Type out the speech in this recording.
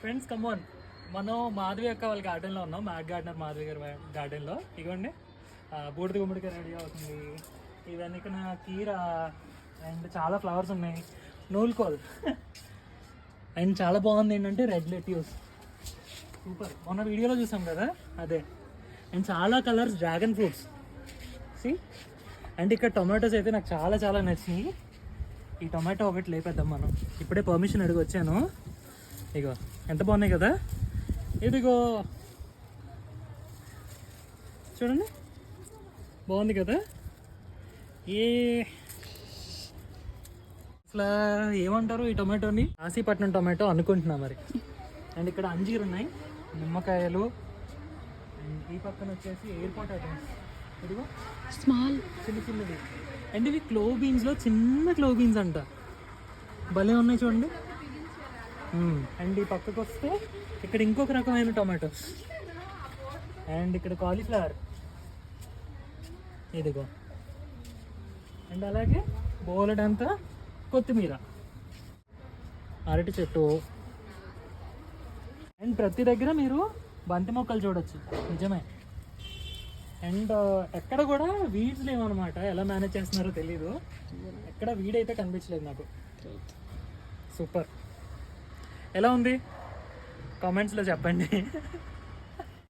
Friends come on మనం మాధవి అక్క వాళ్ళ గార్డెన్లో ఉన్నాం. మ్యాక్ గార్డెనర్ మాధవి గారి గార్డెన్లో ఇదిగోండి బూడిద గుమ్మడికాయ రెడీ అవుతుంది. ఇవన్నీ ఇక్కడ కీర అండ్ చాలా ఫ్లవర్స్ ఉన్నాయి. నూలుకోల్ అండ్ చాలా బాగుంది ఏంటంటే రెడ్ లెట్యూస్ సూపర్ మొన్న వీడియోలో చూసాం కదా? అదే. అండ్ చాలా colours dragon fruits see and ఇక్కడ టొమాటోస్ అయితే నాకు చాలా చాలా నచ్చినాయి. ఈ టొమాటో ఒకటి లేపేద్దాం మనం. ఇప్పుడే పర్మిషన్ అడిగి వచ్చాను. ఇగో ఎంత బాగున్నాయి కదా? ఇదిగో. చూడండి. బాగుంది కదా? ఏ అసలు ఏమంటారు ఈ టొమాటోని? కాశీపట్నం టొమాటో అనుకుంటున్నా మరి. అండ్ ఇక్కడ అంజీర్ ఉన్నాయి నిమ్మకాయలు అండ్ ఈ పక్కన వచ్చేసి ఎయిర్పోర్ట్ ఐటమ్స్. ఇదిగో. స్మాల్. చిన్న చిన్నవి. అండ్ ఇవి క్లో బీన్స్లో చిన్న క్లో బీన్స్ అంట. భలే ఉన్నాయి చూడండి. అండ్ ఈ పక్కకు వస్తే ఇక్కడ ఇంకొక రకమైన టొమాటోస్ అండ్ ఇక్కడ కాలీఫ్లవర్ ఇదిగో. అండ్ అలాగే బోలెడంతా కొత్తిమీర. అరటి చెట్టు. అండ్ ప్రతి దగ్గర మీరు బంతి మొక్కలు చూడొచ్చు. నిజమే. అండ్ ఎక్కడ కూడా వీడ్స్ లేవన్నమాట. ఎలా మేనేజ్ చేస్తున్నారో తెలీదు. ఎక్కడ వీడైతే కనిపించలేదు నాకు. సూపర్ ఎలా ఉంది? కామెంట్స్లో చెప్పండి.